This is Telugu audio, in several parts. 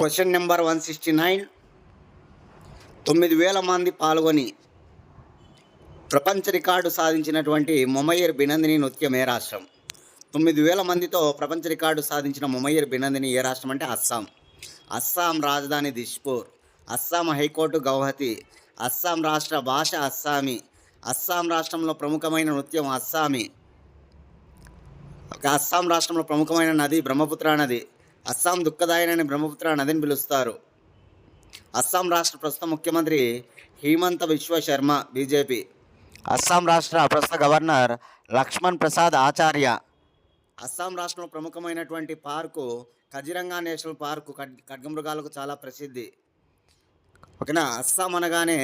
Question number one sixty nine తొమ్మిది వేల మంది పాల్గొని ప్రపంచ రికార్డు సాధించినటువంటి మొమయ్యర్ బినందిని నృత్యం ఏ రాష్ట్రం? తొమ్మిది వేల మందితో ప్రపంచ రికార్డు సాధించిన మొమయ్యర్ బినందిని ఏ రాష్ట్రం అంటే అస్సాం. అస్సాం రాజధాని దిష్పూర్. Assam high court Guwahati. Assam రాష్ట్ర భాష అస్సామీ. అస్సాం రాష్ట్రంలో ప్రముఖమైన నృత్యం అస్సామీ. ఒక అస్సాం రాష్ట్రంలో ప్రముఖమైన నది బ్రహ్మపుత్ర నది. అస్సాం దుఃఖదాయనని బ్రహ్మపుత్ర నదిని పిలుస్తారు. అస్సాం రాష్ట్ర ప్రస్తుత ముఖ్యమంత్రి హేమంత విశ్వ శర్మ బీజేపీ. అస్సాం రాష్ట్ర ప్రస్తుత గవర్నర్ లక్ష్మణ్ ప్రసాద్ ఆచార్య. అస్సాం రాష్ట్రంలో ప్రముఖమైనటువంటి పార్కు కజిరంగా నేషనల్ పార్కు ఖడ్ ఖడ్గమృగాలకు చాలా ప్రసిద్ధి. ఓకేనా? అస్సాం అనగానే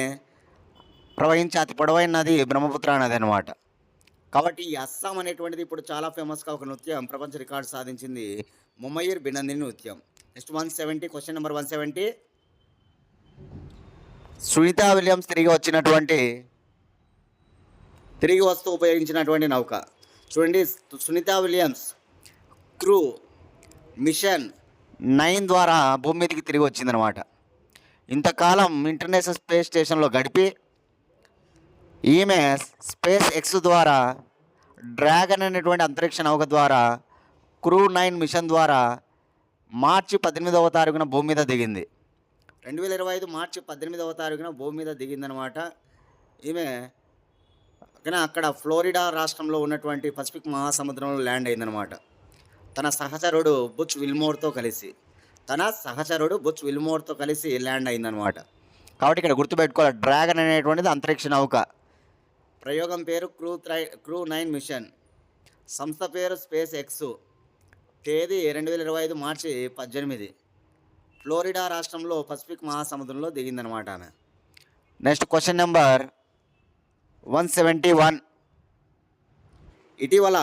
ప్రవహించే అతి పొడవైన నది బ్రహ్మపుత్ర నది అనమాట కాబట్టి ఈ అస్సాం అనేటువంటిది ఇప్పుడు చాలా ఫేమస్గా ఒక నృత్యం ప్రపంచ రికార్డు సాధించింది ముమయ్యర్ బినందిని నృత్యం. Next one seventy question number one seventy Sunita Williams తిరిగి వచ్చినటువంటి తిరిగి వస్తూ ఉపయోగించినటువంటి నౌక. చూడండి Sunita Williams crew mission nine ద్వారా భూమి మీదకి తిరిగి వచ్చిందనమాట ఇంతకాలం ఇంటర్నేషనల్ స్పేస్ స్టేషన్లో గడిపి ఈమె స్పేస్ ఎక్స్ ద్వారా డ్రాగన్ అనేటువంటి అంతరిక్ష నౌక ద్వారా క్రూ నైన్ మిషన్ ద్వారా మార్చి పద్దెనిమిదవ తారీఖున భూమి మీద దిగింది. రెండు వేల ఇరవై ఐదు మార్చి పద్దెనిమిదవ తారీఖున భూమి మీద దిగిందనమాట ఈమె కానీ అక్కడ ఫ్లోరిడా రాష్ట్రంలో ఉన్నటువంటి పసిఫిక్ మహాసముద్రంలో ల్యాండ్ అయిందనమాట తన సహచరుడు బుచ్ విల్మోర్తో కలిసి తన సహచరుడు బుచ్ విల్మోర్తో కలిసి ల్యాండ్ అయిందనమాట కాబట్టి ఇక్కడ గుర్తుపెట్టుకోవాలి డ్రాగన్ అనేటువంటిది అంతరిక్ష నౌక. ప్రయోగం పేరు క్రూ త్రై క్రూ నైన్ మిషన్. సంస్థ పేరు స్పేస్ ఎక్స్. తేదీ రెండు వేల ఇరవై ఐదు మార్చి పద్దెనిమిది. ఫ్లోరిడా రాష్ట్రంలో పసిఫిక్ మహాసముద్రంలో దిగిందనమాట ఆమె. Next question number one seventy one. ఇటీవల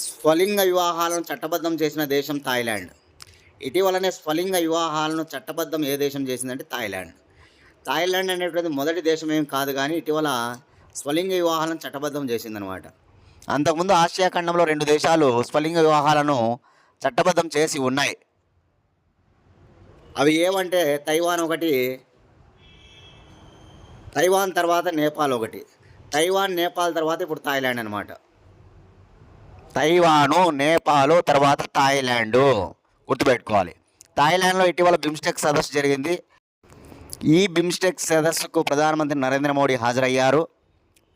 స్వలింగ వివాహాలను చట్టబద్ధం చేసిన దేశం థాయిలాండ్. ఇటీవలనే స్వలింగ వివాహాలను చట్టబద్ధం ఏ దేశం చేసిందంటే థాయిలాండ్. థాయిలాండ్ అనేటువంటి మొదటి దేశం ఏం కాదు కానీ ఇటీవల స్వలింగ వివాహాలను చట్టబద్ధం చేసిందనమాట అంతకుముందు ఆసియా ఖండంలో రెండు దేశాలు స్వలింగ వివాహాలను చట్టబద్ధం చేసి ఉన్నాయి. అవి ఏమంటే తైవాన్ ఒకటి తైవాన్ తర్వాత నేపాల్ ఒకటి. తైవాన్ నేపాల్ తర్వాత ఇప్పుడు థాయిలాండ్ అనమాట తైవాను నేపాల్ తర్వాత థాయిలాండ్ గుర్తుపెట్టుకోవాలి. థాయిలాండ్లో ఇటీవల బిమ్స్టెక్ సదస్సు జరిగింది. ఈ బిమ్స్టెక్ సదస్సుకు ప్రధానమంత్రి నరేంద్ర మోడీ హాజరయ్యారు.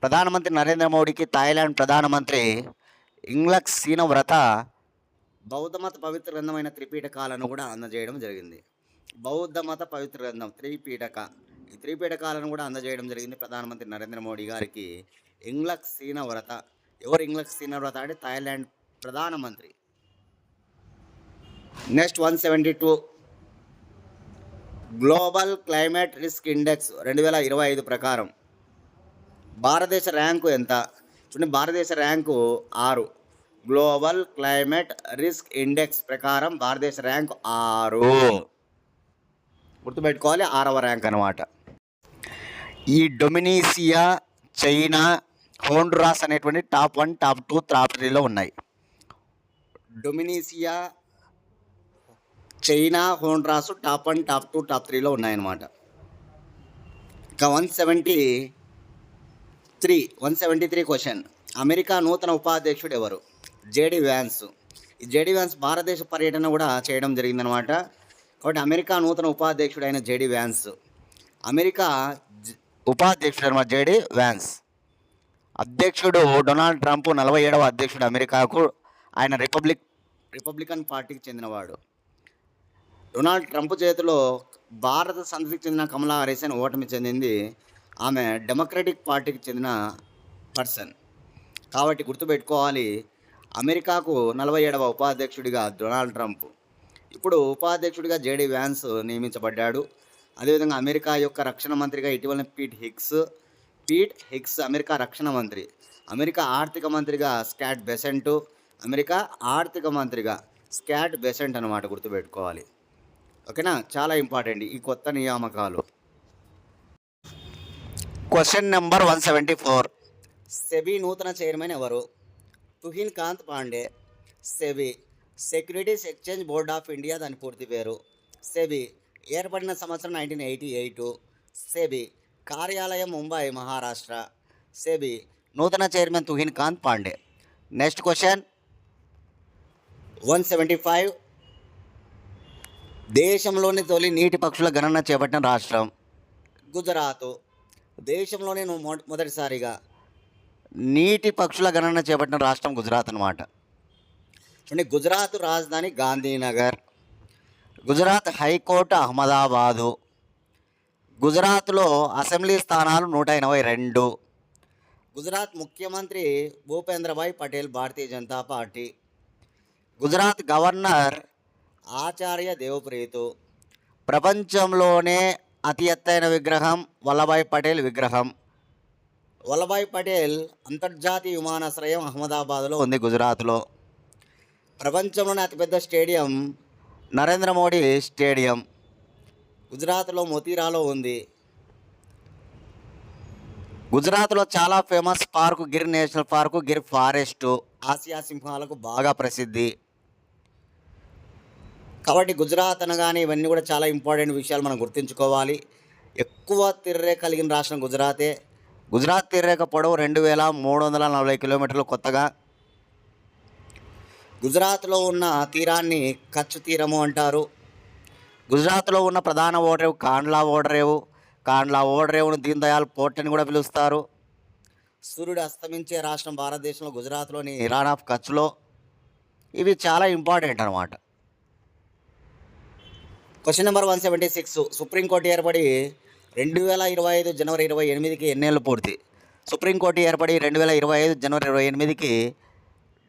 ప్రధానమంత్రి నరేంద్ర మోడీకి థాయిలాండ్ ప్రధానమంత్రి ఇంగ్లక్ సీనవ్రత బౌద్ధమత పవిత్ర గ్రంథమైన త్రిపీఠకాలను కూడా అందజేయడం జరిగింది. బౌద్ధమత పవిత్ర గ్రంథం త్రిపీఠక ఈ త్రిపీఠకాలను కూడా అందజేయడం జరిగింది ప్రధానమంత్రి నరేంద్ర మోడీ గారికి. ఇంగ్లక్ సీనవ్రత ఎవరు ఇంగ్లక్ సీనవ్రత అంటే థాయిలాండ్ ప్రధానమంత్రి. Next one seventy two. Global climate risk index రెండు వేల ఇరవై ఐదు ప్రకారం. భారతదేశ ర్యాంకు ఎంత? చూడండి భారతదేశ ర్యాంకు ఆరు. గ్లోబల్ క్లైమేట్ రిస్క్ ఇండెక్స్ ప్రకారం భారతదేశ ర్యాంకు ఆరు. గుర్తుపెట్టుకోవాలి ఆరవ ర్యాంక్ అనమాట ఈ డొమినీసియా చైనా హోండ్రాస్ అనేటువంటి top one top two top త్రీలో ఉన్నాయి. Dominica China Honduras top one top two top త్రీలో ఉన్నాయన్నమాట. ఇక one seventy three one seventy three question. America నూతన ఉపాధ్యక్షుడు ఎవరు? JD Vance. ఈ జేడి వ్యాన్స్ భారతదేశ పర్యటన కూడా చేయడం జరిగిందనమాట కాబట్టి అమెరికా నూతన ఉపాధ్యక్షుడు అయిన జేడి వ్యాన్స్. అమెరికా ఉపాధ్యక్షుడు అనమాట జేడి వ్యాన్స్. అధ్యక్షుడు డొనాల్డ్ ట్రంప్ నలభై ఏడవ అధ్యక్షుడు అమెరికాకు ఆయన రిపబ్లిక్ రిపబ్లికన్ పార్టీకి చెందినవాడు. డొనాల్డ్ ట్రంప్ చేతిలో భారత సంతతికి చెందిన కమలా హారిస్ అని ఓటమి చెందింది. ఆమె డెమోక్రటిక్ పార్టీకి చెందిన పర్సన్. కాబట్టి గుర్తుపెట్టుకోవాలి అమెరికాకు నలభై ఏడవ ఉపాధ్యక్షుడిగా డొనాల్డ్ ట్రంప్. ఇప్పుడు ఉపాధ్యక్షుడిగా జేడీ వ్యాన్స్ నియమించబడ్డాడు. అదేవిధంగా అమెరికా యొక్క రక్షణ మంత్రిగా ఇటీవల Pete Hegseth Pete Hegseth America రక్షణ మంత్రి. అమెరికా ఆర్థిక మంత్రిగా స్కాట్ బెసెంట్ అమెరికా ఆర్థిక మంత్రిగా స్కాట్ బెసెంట్ అనమాట గుర్తుపెట్టుకోవాలి. ఓకేనా? చాలా ఇంపార్టెంట్ ఈ కొత్త నియామకాలు. Question number one seventy four SEBI నూతన చైర్మన్ ఎవరు? Tuhin Kanta Pandey. SEBI securities exchange board of India దాని పూర్తి పేరు. సెబీ ఏర్పడిన సంవత్సరం నైన్టీన్ ఎయిటీ ఎయిట్. సెబీ కార్యాలయం ముంబై మహారాష్ట్ర. సెబీ నూతన chairman Tuhin Kanta Pandey. Next question one seventy five దేశంలోని తొలి నీటి పక్షుల గణన చేపట్టిన రాష్ట్రం? గుజరాత్. దేశంలోనే నువ్వు మొ మొదటిసారిగా నీటి పక్షుల గణన చేపట్టిన రాష్ట్రం గుజరాత్ అనమాట చూడండి గుజరాత్ రాజధాని గాంధీనగర్ గుజరాత్ హైకోర్టు అహ్మదాబాదు గుజరాత్లో అసెంబ్లీ స్థానాలు నూట ఎనభై రెండు గుజరాత్ ముఖ్యమంత్రి భూపేంద్రభాయ్ పటేల్ భారతీయ జనతా పార్టీ గుజరాత్ గవర్నర్ ఆచార్య దేవప్రీతు ప్రపంచంలోనే అతి ఎత్తైన విగ్రహం వల్లభాయ్ పటేల్ విగ్రహం. వల్లభాయ్ పటేల్ అంతర్జాతీయ విమానాశ్రయం అహ్మదాబాద్లో ఉంది గుజరాత్లో. ప్రపంచంలోనే అతిపెద్ద స్టేడియం నరేంద్ర మోడీ స్టేడియం గుజరాత్లో మొతీరాలో ఉంది. గుజరాత్లో చాలా famous park Gir national park Gir forest Asia సింహాలకు బాగా ప్రసిద్ధి. కాబట్టి గుజరాత్ అనగానే ఇవన్నీ కూడా చాలా ఇంపార్టెంట్ విషయాలు మనం గుర్తుంచుకోవాలి. ఎక్కువ తిర్రే కలిగిన రాష్ట్రం గుజరాతే. గుజరాత్ తిర్రేక పొడవు రెండు వేల మూడు వందల నలభై కిలోమీటర్లు కొత్తగా. గుజరాత్లో ఉన్న తీరాన్ని కచ్ తీరము అంటారు. గుజరాత్లో ఉన్న ప్రధాన ఓడరేవు కాండ్లా ఓడరేవు కాండ్లా ఓడరేవును దీన్ దయాల్ పోర్ట్ అని కూడా పిలుస్తారు. సూర్యుడు అస్తమించే రాష్ట్రం భారతదేశంలో గుజరాత్లోని ఇరాన్ ఆఫ్ కచ్లో. ఇవి చాలా ఇంపార్టెంట్ అనమాట question number one seventy six supreme court ఏర్పడి రెండు వేల ఇరవై ఐదు జనవరి ఇరవై ఎనిమిదికి ఎన్నేళ్ళు పూర్తి? సుప్రీంకోర్టు ఏర్పడి రెండు వేల ఇరవై ఐదు జనవరి ఇరవై ఎనిమిదికి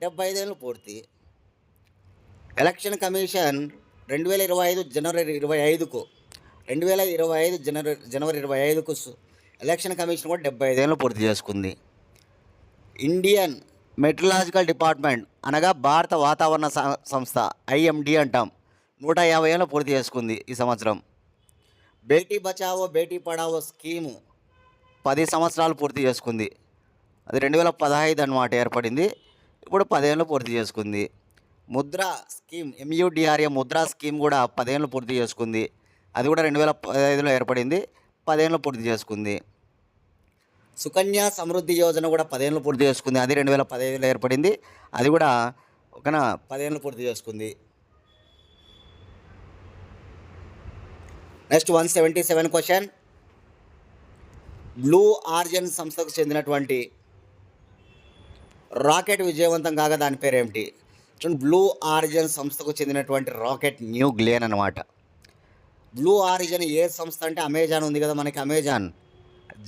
డెబ్బై ఐదేళ్ళు పూర్తి. ఎలక్షన్ కమిషన్ రెండు వేల ఇరవై ఐదు జనవరి ఇరవై ఐదుకు రెండు వేల ఇరవై ఐదు జనవరి జనవరి ఇరవై ఐదుకు ఎలక్షన్ కమిషన్ కూడా డెబ్బై ఐదేళ్ళు పూర్తి చేసుకుంది. ఇండియన్ మెట్రలాజికల్ డిపార్ట్మెంట్ అనగా భారత వాతావరణ స- సంస్థ ఐఎండి అంటాం. నూట యాభై ఏళ్ళు పూర్తి చేసుకుంది ఈ సంవత్సరం. బేటీ బచావో బేటీ పడావో స్కీము పది సంవత్సరాలు పూర్తి చేసుకుంది. అది రెండు వేల పదహైదు అనమాట ఏర్పడింది. ఇప్పుడు పదేళ్ళు పూర్తి చేసుకుంది. ముద్ర స్కీమ్ ఎంయూడిఆర్ఏ ముద్రా స్కీమ్ కూడా పదేళ్ళు పూర్తి చేసుకుంది. అది కూడా రెండు వేల పదహైదులో ఏర్పడింది. పదేళ్ళు పూర్తి చేసుకుంది. సుకన్య సమృద్ధి యోజన కూడా పదేళ్ళు పూర్తి చేసుకుంది. అది రెండు వేల పదహైదులో ఏర్పడింది. అది కూడా ఒకన పదేళ్ళు పూర్తి చేసుకుంది. Next one seventy seven question. Blue Origin సంస్థకు చెందినటువంటి రాకెట్ విజయవంతం కాగా దాని పేరు ఏమిటి చూడండి బ్లూ ఆరిజన్ సంస్థకు చెందినటువంటి రాకెట్ న్యూ గ్లేన్ అనమాట బ్లూ ఆరిజన్ ఏ సంస్థ అంటే అమెజాన్ ఉంది కదా మనకి అమెజాన్.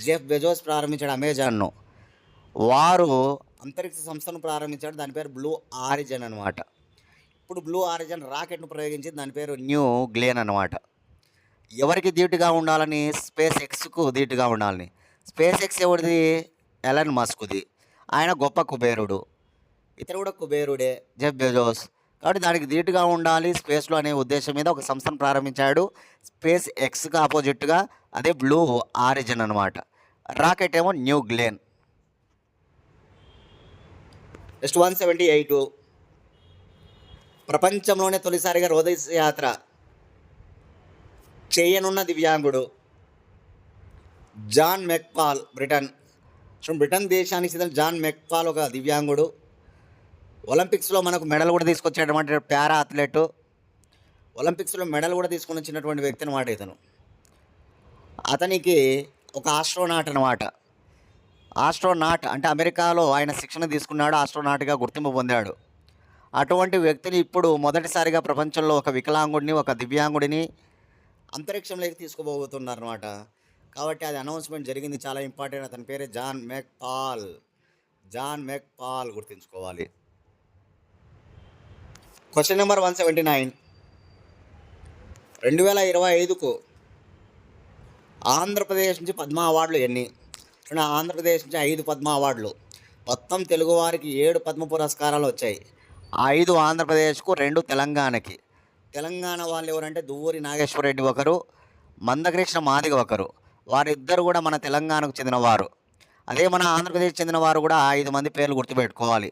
జెఫ్ బెజోస్ ప్రారంభించాడు అమెజాన్ను. వారు అంతరిక్ష సంస్థను ప్రారంభించాడు దాని పేరు బ్లూ ఆరిజన్ అనమాట ఇప్పుడు బ్లూ ఆరిజన్ రాకెట్ను ప్రయోగించి దాని పేరు న్యూ గ్లేన్ అనమాట ఎవరికి ధీటుగా ఉండాలని? స్పేస్ ఎక్స్కు ధీటుగా ఉండాలని. స్పేస్ ఎక్స్ ఎవరిది? ఎలన్ మస్క్ది. ఆయన గొప్ప కుబేరుడు. ఇతను కూడా కుబేరుడే. Jeff Bezos. కాబట్టి దానికి ధీటుగా ఉండాలి స్పేస్లో అనే ఉద్దేశం మీద ఒక సంస్థను ప్రారంభించాడు. స్పేస్ ఎక్స్కి ఆపోజిట్గా అదే బ్లూ ఆరిజిన్ అనమాట రాకెట్ ఏమో New Glenn. Next one seventy eight. ప్రపంచంలోనే తొలిసారిగా రోదస్ యాత్ర. చేయనున్న దివ్యాంగుడు. John McFall Britain. So Britain దేశానికి చెందిన జాన్ మెక్పాల్ ఒక దివ్యాంగుడు. ఒలింపిక్స్లో మనకు మెడల్ కూడా తీసుకొచ్చేటటువంటి పారా అథ్లెట్. ఒలింపిక్స్లో మెడల్ కూడా తీసుకొని వచ్చినటువంటి వ్యక్తి అనమాట ఇతను. అతనికి ఒక ఆస్ట్రోనాట్ అనమాట ఆస్ట్రోనాట్ అంటే అమెరికాలో ఆయన శిక్షణ తీసుకున్నాడు ఆస్ట్రోనాట్గా గుర్తింపు పొందాడు. అటువంటి వ్యక్తిని ఇప్పుడు మొదటిసారిగా ప్రపంచంలో ఒక వికలాంగుడిని ఒక దివ్యాంగుడిని అంతరిక్షంలోకి తీసుకుపోబోతున్నారు అనమాట కాబట్టి అది అనౌన్స్మెంట్ జరిగింది. చాలా ఇంపార్టెంట్. అతని పేరే జాన్ మెక్ పాల్ జాన్ మెక్ పాల్ గుర్తుంచుకోవాలి. Question number one seventy nine. రెండు వేల ఇరవై ఐదుకు ఆంధ్రప్రదేశ్ నుంచి పద్మ అవార్డులు ఎన్ని? చూడండి ఆంధ్రప్రదేశ్ నుంచి ఐదు పద్మ అవార్డులు. మొత్తం తెలుగువారికి ఏడు పద్మ పురస్కారాలు వచ్చాయి. ఐదు ఆంధ్రప్రదేశ్కు రెండు తెలంగాణకి. తెలంగాణ వాళ్ళు ఎవరంటే దువ్వూరి నాగేశ్వరరెడ్డి ఒకరు మందకృష్ణ మాదిగ ఒకరు. వారిద్దరు కూడా మన తెలంగాణకు చెందినవారు. అదే మన ఆంధ్రప్రదేశ్ చెందిన వారు కూడా ఐదు మంది పేర్లు గుర్తుపెట్టుకోవాలి.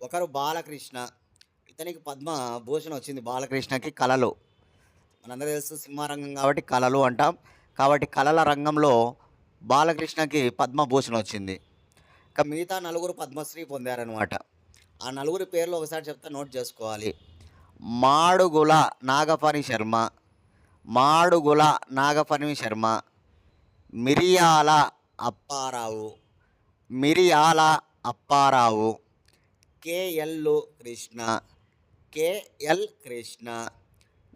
ఒకరు బాలకృష్ణ ఇతనికి పద్మ భూషణ్ వచ్చింది బాలకృష్ణకి కళలు. మనందరూ తెలుసు సినిమా రంగం కాబట్టి కళలు అంటాం. కాబట్టి కళల రంగంలో బాలకృష్ణకి పద్మభూషణ్ వచ్చింది. ఇక మిగతా నలుగురు పద్మశ్రీ పొందారనమాట ఆ నలుగురి పేర్లు ఒకసారి చెప్తే నోట్ చేసుకోవాలి. మాడుగుల నాగఫణి శర్మ మాడుగుల నాగఫణి Sharma Miriyala Apparao Miriyala Apparao KL Krishna KL Krishna.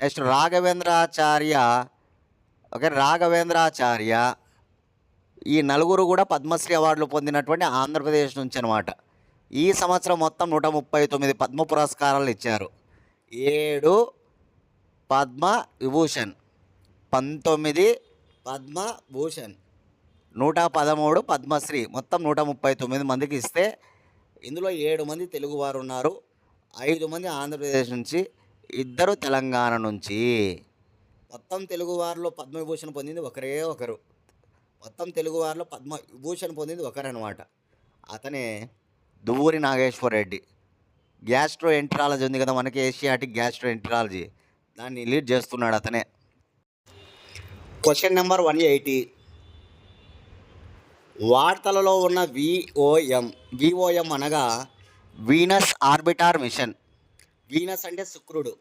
Next Raghavendracharya okay Raghavendracharya ఈ నలుగురు కూడా పద్మశ్రీ అవార్డులు పొందినటువంటి ఆంధ్రప్రదేశ్ నుంచి అనమాట ఈ సంవత్సరం మొత్తం నూట ముప్పై తొమ్మిది పద్మ పురస్కారాలు ఇచ్చారు. ఏడు పద్మ విభూషణ్. పంతొమ్మిది పద్మభూషణ్ నూట పదమూడు పద్మశ్రీ. మొత్తం నూట ముప్పై తొమ్మిది మందికి ఇస్తే ఇందులో ఏడు మంది తెలుగువారు ఉన్నారు. ఐదు మంది ఆంధ్రప్రదేశ్ నుంచి ఇద్దరు తెలంగాణ నుంచి. మొత్తం తెలుగువారిలో పద్మవిభూషణ్ పొందింది ఒకరే ఒకరు. మొత్తం తెలుగువారిలో పద్మ విభూషణ్ పొందింది ఒకరనమాట అతనే దువ్వూరి నాగేశ్వర రెడ్డి గ్యాస్ట్రో ఎంట్రాలజీ ఉంది కదా మనకి ఏషియాటిక్ గ్యాస్ట్రో ఎంట్రాలజీ దాన్ని లీడ్ చేస్తున్నాడు అతనే. Question number one eighty. వార్తలలో ఉన్న విఓఎం విఓఎం అనగా వీనస్ ఆర్బిటార్ మిషన్ వీనస్ అంటే శుక్రుడు.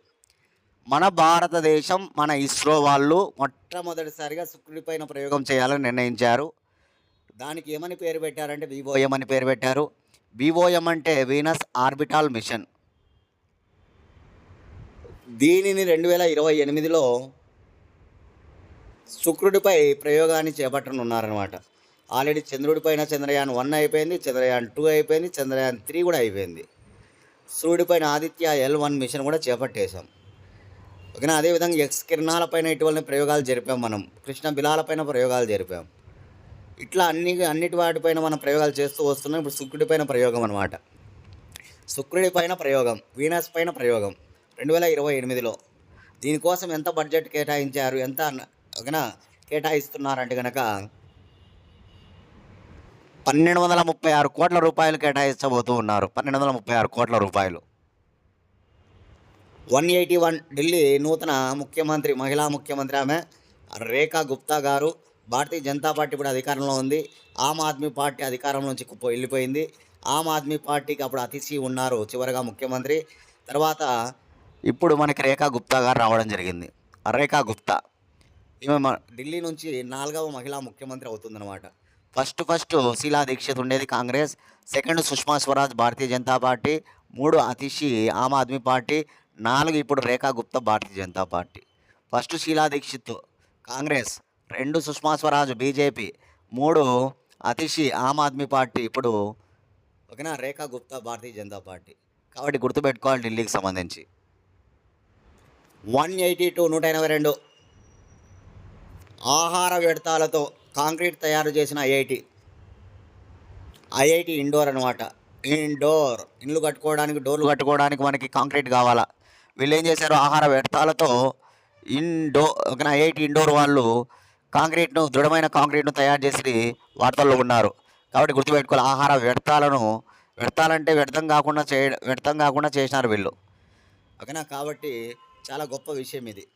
మన భారతదేశం మన ఇస్రో వాళ్ళు మొట్టమొదటిసారిగా శుక్రుడిపైన ప్రయోగం చేయాలని నిర్ణయించారు. దానికి ఏమని పేరు పెట్టారంటే విఓఎం అని పేరు పెట్టారు. విఓఎం అంటే వీనస్ ఆర్బిటాల్ మిషన్ దీనిని రెండు వేల ఇరవై ఎనిమిదిలో శుక్రుడిపై ప్రయోగాన్ని చేపట్టనున్నారనమాట ఆల్రెడీ చంద్రుడిపైన చంద్రయాన్ వన్ అయిపోయింది చంద్రయాన్ టూ అయిపోయింది చంద్రయాన్ త్రీ కూడా అయిపోయింది. సూర్యుడిపైన ఆదిత్య ఎల్ వన్ మిషన్ కూడా చేపట్టేశాం. ఓకేనా? అదేవిధంగా ఎక్స్ కిరణాలపైన ఇటువంటి ప్రయోగాలు జరిపాం మనం. కృష్ణ బిలాలపైన ప్రయోగాలు జరిపాం. ఇట్లా అన్ని అన్నిటి వాటిపైన మనం ప్రయోగాలు చేస్తూ వస్తున్నాం. ఇప్పుడు శుక్రుడిపైన ప్రయోగం అనమాట శుక్రుడిపైన ప్రయోగం వీనస్ పైన ప్రయోగం. రెండు వేల ఇరవై ఎనిమిదిలో దీనికోసం ఎంత బడ్జెట్ కేటాయించారు? ఎంత ఓకేనా? కేటాయిస్తున్నారంటే కనుక పన్నెండు వందల ముప్పై ఆరు కోట్ల రూపాయలు కేటాయించబోతూ ఉన్నారు. పన్నెండు వందల ముప్పై ఆరు కోట్ల రూపాయలు. వన్ ఎయిటీ వన్ ఢిల్లీ నూతన ముఖ్యమంత్రి మహిళా ముఖ్యమంత్రి ఆమె రేఖా గుప్తా గారు భారతీయ జనతా పార్టీ ఇప్పుడు అధికారంలో ఉంది. ఆమ్ ఆద్మీ పార్టీ అధికారం నుంచి వెళ్ళిపోయింది. ఆమ్ ఆద్మీ పార్టీకి అప్పుడు అతిథి ఉన్నారు చివరిగా ముఖ్యమంత్రి. తర్వాత ఇప్పుడు మనకి రేఖా గుప్తా గారు రావడం జరిగింది. రేఖా గుప్తా. ఈమె ఢిల్లీ నుంచి నాలుగవ మహిళా ముఖ్యమంత్రి అవుతుందన్నమాట. ఫస్ట్ ఫస్ట్ శీలా దీక్షిత్ ఉండేది కాంగ్రెస్. Second Sushma Swaraj Bharatiya Janata party. మూడు అతిషి ఆమ్ ఆద్మీ పార్టీ. నాలుగు ఇప్పుడు రేఖా గుప్తా భారతీయ జనతా పార్టీ. ఫస్ట్ శీలా దీక్షిత్ కాంగ్రెస్. రెండు సుష్మా స్వరాజ్ బీజేపీ మూడు అతిషి ఆమ్ ఆద్మీ పార్టీ ఇప్పుడు ఓకేనా? రేఖా గుప్తా భారతీయ జనతా పార్టీ. కాబట్టి గుర్తుపెట్టుకోవాలి ఢిల్లీకి సంబంధించి. వన్ ఎయిటీ టూ నూట ఎనభై రెండు. ఆహార వ్యర్థాలతో కాంక్రీట్ తయారు చేసిన ఐఐటి. ఐఐటి ఇండోర్ అనమాట ఇండోర్. ఇల్లు కట్టుకోవడానికి డోర్లు కట్టుకోవడానికి మనకి కాంక్రీట్ కావాలా? వీళ్ళు ఏం చేశారు? ఆహార వ్యర్థాలతో ఇండో ఒక ఐఐటి ఇండోర్ వాళ్ళు కాంక్రీట్ను దృఢమైన కాంక్రీట్ను తయారు చేసి వార్తల్లో ఉన్నారు. కాబట్టి గుర్తుపెట్టుకోవాలి ఆహార వ్యర్థాలను వ్యర్థాలంటే వ్యర్థం కాకుండా చేయ వ్యర్థం కాకుండా చేసినారు వీళ్ళు. ఓకేనా? కాబట్టి చాలా గొప్ప విషయం ఇది.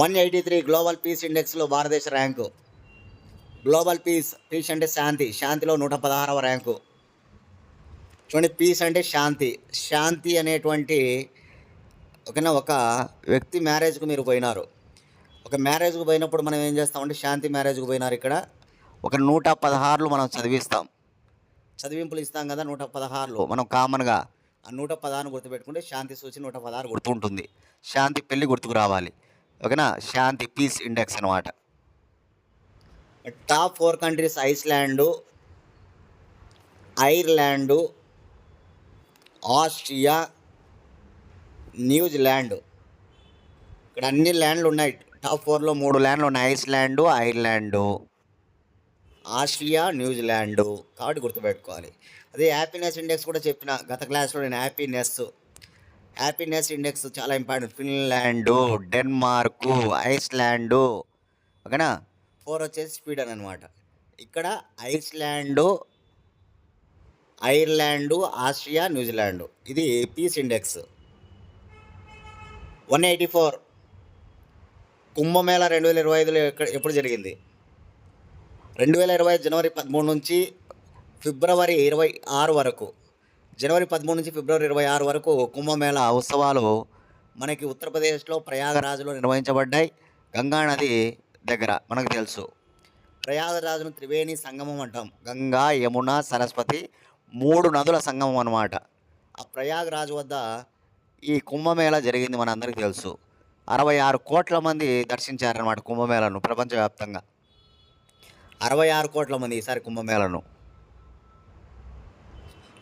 One eighty three global peace ఇండెక్స్లో భారతదేశ ర్యాంకు. గ్లోబల్ పీస్ పీస్ అంటే శాంతి శాంతిలో నూట పదహారవ ర్యాంకు. చూడండి పీస్ అంటే శాంతి. శాంతి అనేటువంటి ఓకేనా? ఒక వ్యక్తి మ్యారేజ్కు మీరు పోయినారు. ఒక మ్యారేజ్కి పోయినప్పుడు మనం ఏం చేస్తామంటే శాంతి మ్యారేజ్కి పోయినారు ఇక్కడ. ఒక నూట పదహారులు మనం చదివిస్తాం. చదివింపులు ఇస్తాం కదా నూట పదహారులు. మనం కామన్గా ఆ నూట పదహారు గుర్తుపెట్టుకుంటే శాంతి సూచి నూట పదహారు గుర్తుంటుంది. శాంతి పెళ్ళి గుర్తుకు రావాలి. ఓకేనా? శాంతి పీస్ ఇండెక్స్ అనమాట top four countries Iceland Ireland Austria New Zealand ఇక్కడ అన్ని ల్యాండ్లు ఉన్నాయి. టాప్ ఫోర్లో మూడు ల్యాండ్లు ఉన్నాయి. Iceland Ireland Austria New Zealand. కాబట్టి గుర్తుపెట్టుకోవాలి. అదే హ్యాపీనెస్ ఇండెక్స్ కూడా చెప్పిన గత క్లాస్లో నేను హ్యాపీనెస్ హ్యాపీనెస్ ఇండెక్స్ చాలా ఇంపార్టెంట్. Finland Denmark Iceland. ఓకేనా? ఫోర్ వచ్చేసి స్వీడన్ అనమాట ఇక్కడ ఐస్లాండు ఐర్లాండు ఆస్ట్రియా న్యూజిలాండ్. ఇది peace index. One eighty four. Kumbh Mela రెండు వేల ఇరవై ఐదులో ఎక్కడ ఎప్పుడు జరిగింది? రెండు వేల ఇరవై జనవరి పదమూడు నుంచి ఫిబ్రవరి ఇరవై ఆరు వరకు. జనవరి పదమూడు నుంచి ఫిబ్రవరి ఇరవై ఆరు వరకు కుంభమేళా ఉత్సవాలు మనకి ఉత్తరప్రదేశ్లో ప్రయాగరాజులో నిర్వహించబడ్డాయి. గంగా నది దగ్గర మనకు తెలుసు. ప్రయాగరాజును త్రివేణి సంగమం అంటాం. గంగా యమున సరస్వతి మూడు నదుల సంగమం అన్నమాట. ఆ ప్రయాగరాజు వద్ద ఈ కుంభమేళ జరిగింది మనందరికీ తెలుసు. అరవై ఆరు కోట్ల మంది దర్శించారన్నమాట కుంభమేళను ప్రపంచవ్యాప్తంగా. అరవై ఆరు కోట్ల మంది ఈసారి కుంభమేళను.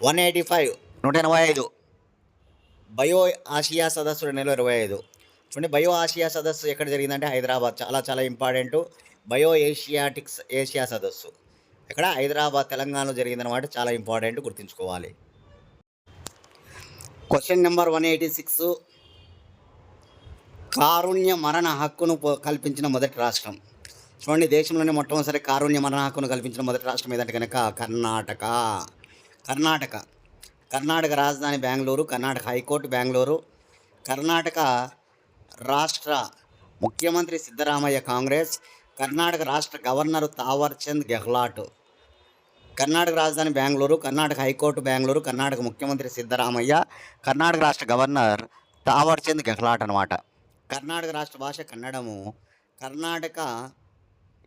వన్ ఎయిటీ ఫైవ్ నూట ఎనభై ఐదు. బయో ఆసియా సదస్సు రెండు వేల ఇరవై ఐదు. చూడండి బయో ఆసియా సదస్సు ఎక్కడ జరిగిందంటే హైదరాబాద్. చాలా చాలా ఇంపార్టెంట్. బయో ఏషియాటిక్స్ ఏషియా సదస్సు. ఇక్కడ హైదరాబాద్ తెలంగాణలో జరిగిందనమాట చాలా ఇంపార్టెంట్ గుర్తుంచుకోవాలి. Question number one eighty six. కారుణ్య మరణ హక్కును కల్పించిన మొదటి రాష్ట్రం. చూడండి దేశంలోనే మొట్టమొదటిసారి కారుణ్య మరణ హక్కును కల్పించిన మొదటి రాష్ట్రం ఏదంటే కనుక కర్ణాటక. కర్ణాటక. కర్ణాటక రాజధాని బెంగళూరు కర్ణాటక హైకోర్టు బెంగళూరు కర్ణాటక రాష్ట్ర ముఖ్యమంత్రి సిద్ధరామయ్య కాంగ్రెస్ కర్ణాటక రాష్ట్ర గవర్నర్ తావర్చంద్ గెహ్లాట్. కర్ణాటక రాజధాని బెంగళూరు కర్ణాటక హైకోర్టు బెంగళూరు కర్ణాటక ముఖ్యమంత్రి సిద్ధరామయ్య కర్ణాటక రాష్ట్ర గవర్నర్ తావర్చంద్ గెహ్లాట్ అనమాట కర్ణాటక రాష్ట్ర భాష కన్నడము. కర్ణాటక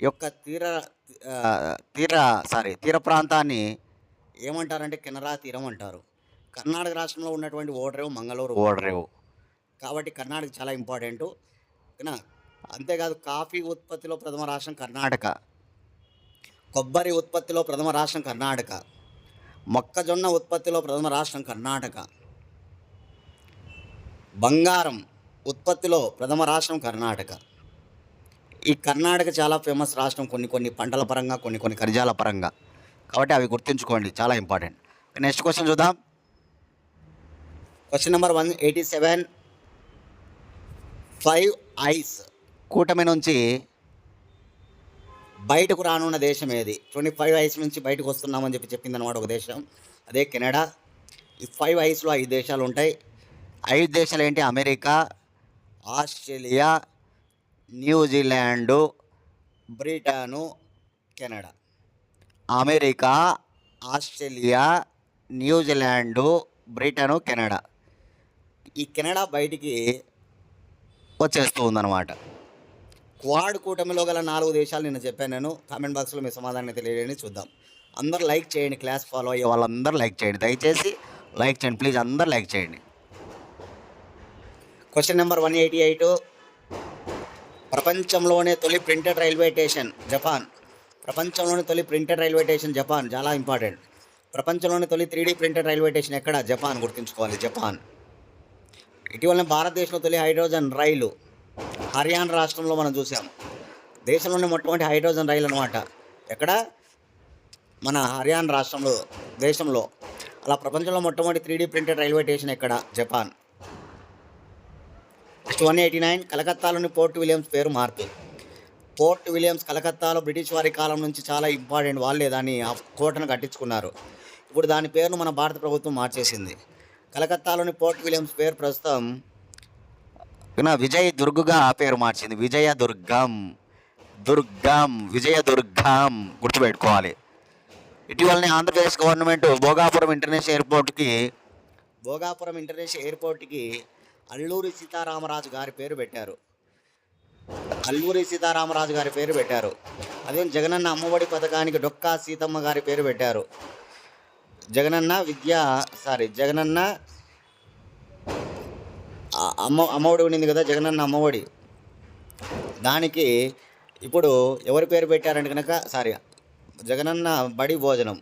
యొక్క తీర తీర సారీ తీర ప్రాంతాన్ని ఏమంటారంటే కెనరా తీరం అంటారు. కర్ణాటక రాష్ట్రంలో ఉన్నటువంటి ఓడరేవు మంగళూరు ఓడరేవు. కాబట్టి కర్ణాటక చాలా ఇంపార్టెంట్. అంతేకాదు కాఫీ ఉత్పత్తిలో ప్రథమ రాష్ట్రం కర్ణాటక. కొబ్బరి ఉత్పత్తిలో ప్రథమ రాష్ట్రం కర్ణాటక. మొక్కజొన్న ఉత్పత్తిలో ప్రథమ రాష్ట్రం కర్ణాటక. బంగారం ఉత్పత్తిలో ప్రథమ రాష్ట్రం కర్ణాటక. ఈ కర్ణాటక చాలా ఫేమస్ రాష్ట్రం కొన్ని కొన్ని పంటల పరంగా కొన్ని కొన్ని ఖనిజాల పరంగా. కాబట్టి అవి గుర్తుంచుకోండి చాలా ఇంపార్టెంట్. నెక్స్ట్ క్వశ్చన్ చూద్దాం. Question number one eighty seven five eyes కూటమి నుంచి బయటకు రానున్న దేశం ఏది? ట్వంటీ ఫైవ్ ఐస్ నుంచి బయటకు వస్తున్నామని చెప్పి చెప్పింది అనమాట ఒక దేశం. అదే కెనడా. ఈ ఫైవ్ ఐస్లో ఐదు దేశాలు ఉంటాయి ఐదు దేశాలు ఏంటి? America Australia New Zealand Britain Canada. America Australia New Zealand Britain Canada. ఈ కెనడా బయటికి వచ్చేస్తూ ఉందన్నమాట క్వాడ్ కూటమిలో గల నాలుగు దేశాలు నిన్న చెప్పాను నేను. కామెంట్ బాక్స్లో మీ సమాధానం తెలియజేయండి చూద్దాం. అందరు లైక్ చేయండి క్లాస్ ఫాలో అయ్యే వాళ్ళందరూ లైక్ చేయండి. దయచేసి లైక్ చేయండి ప్లీజ్ అందరు లైక్ చేయండి. Question number one eighty eight ప్రపంచంలోనే తొలి ప్రింటెడ్ రైల్వే స్టేషన్ జపాన్ ప్రపంచంలోని తొలి ప్రింటెడ్ రైల్వే స్టేషన్ జపాన్ చాలా ఇంపార్టెంట్ ప్రపంచంలోని తొలి త్రీ ప్రింటెడ్ రైల్వే స్టేషన్ ఎక్కడ? జపాన్ గుర్తుంచుకోవాలి. జపాన్ ఇటీవలనే భారతదేశంలో తొలి హైడ్రోజన్ రైలు హర్యానా రాష్ట్రంలో మనం చూసాం దేశంలోనే మొట్టమొదటి హైడ్రోజన్ రైలు అనమాట ఎక్కడ? మన హర్యానా రాష్ట్రంలో దేశంలో. అలా ప్రపంచంలో మొట్టమొదటి త్రీ ప్రింటెడ్ రైల్వే స్టేషన్ ఎక్కడ? Japan next one eighty nine కలకత్తాలోని Fort Williams పేరు మార్పు పోర్ట్ విలియమ్స్ కలకత్తాలో బ్రిటిష్ వారి కాలం నుంచి చాలా ఇంపార్టెంట్ వాళ్ళే దాన్ని ఆ కోటను కట్టించుకున్నారు. ఇప్పుడు దాని పేరును మన భారత ప్రభుత్వం మార్చేసింది. కలకత్తాలోని పోర్ట్ విలియమ్స్ పేరు ప్రస్తుతం నా విజయ్ దుర్గుగా పేరు మార్చింది. విజయ దుర్గం దుర్గం విజయ దుర్గం గుర్తుపెట్టుకోవాలి. ఇటీవలనే ఆంధ్రప్రదేశ్ గవర్నమెంట్ భోగాపురం ఇంటర్నేషనల్ ఎయిర్పోర్ట్కి భోగాపురం ఇంటర్నేషనల్ ఎయిర్పోర్ట్కి అల్లూరి సీతారామరాజు గారి పేరు పెట్టారు. అల్లూరి సీతారామరాజు గారి పేరు పెట్టారు. అదే జగనన్న అమ్మఒడి పథకానికి డొక్కా సీతమ్మ గారి పేరు పెట్టారు. జగనన్న విద్యా సారీ జగనన్న అమ్మ అమ్మఒడి ఉండింది కదా జగనన్న అమ్మఒడి. దానికి ఇప్పుడు ఎవరి పేరు పెట్టారంటే కనుక సారీ జగనన్న బడి భోజనం.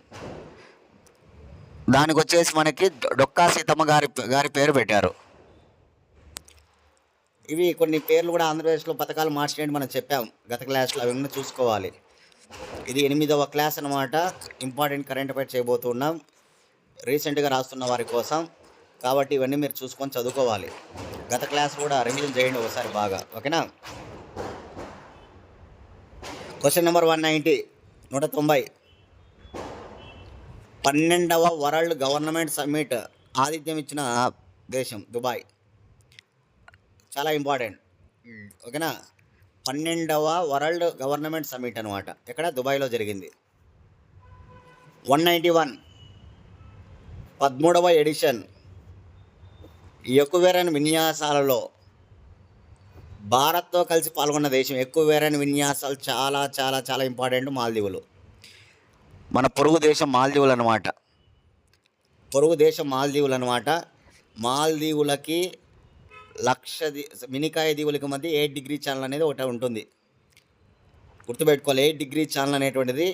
దానికి వచ్చేసి మనకి డొక్కా సీతమ్మ గారి గారి పేరు పెట్టారు. ఇవి కొన్ని పేర్లు కూడా ఆంధ్రప్రదేశ్లో పథకాలు మార్చినట్టు మనం చెప్పాం గత క్లాస్లో అవి కూడా చూసుకోవాలి. ఇది ఎనిమిదవ క్లాస్ అనమాట ఇంపార్టెంట్ కరెంట్ అఫైర్ చేయబోతున్నాం రీసెంట్గా రాస్తున్న వారి కోసం. కాబట్టి ఇవన్నీ మీరు చూసుకొని చదువుకోవాలి. గత క్లాస్ కూడా రివిజన్ చేయండి ఒకసారి బాగా. ఓకేనా? క్వశ్చన్ నెంబర్ వన్ నైంటీ నూట తొంభై. పన్నెండవ వరల్డ్ గవర్నమెంట్ సమ్మిట్ ఆతిథ్యం ఇచ్చిన దేశం దుబాయ్. చాలా ఇంపార్టెంట్. ఓకేనా? పన్నెండవ వరల్డ్ గవర్నమెంట్ సమ్మిట్ అనమాట ఎక్కడ? దుబాయ్లో జరిగింది. One ninety one. పదమూడవ ఎడిషన్. ఎక్కువేరని విన్యాసాలలో భారత్తో కలిసి పాల్గొన్న దేశం. ఎక్కువ వేరైన విన్యాసాలు చాలా చాలా చాలా ఇంపార్టెంట్ మాల్దీవులు. మన పొరుగు దేశం మాల్దీవులు అనమాట పొరుగు దేశం మాల్దీవులు అనమాట మాల్దీవులకి లక్ష మినికాయ దీవులకి మధ్య ఎయిట్ డిగ్రీ ఛానల్ అనేది ఒకటి ఉంటుంది. గుర్తుపెట్టుకోవాలి ఎయిట్ డిగ్రీ ఛానల్ అనేటువంటిది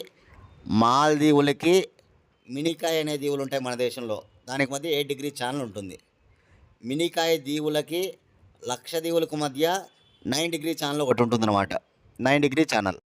మాల్దీవులకి మినికాయ అనే దీవులు ఉంటాయి మన దేశంలో. దానికి మధ్య ఎయిట్ డిగ్రీ ఛానల్ ఉంటుంది. మినికాయ దీవులకి లక్ష దీవులకు మధ్య నైన్ డిగ్రీ ఛానల్ ఒకటి ఉంటుందన్నమాట. Nine degree channel.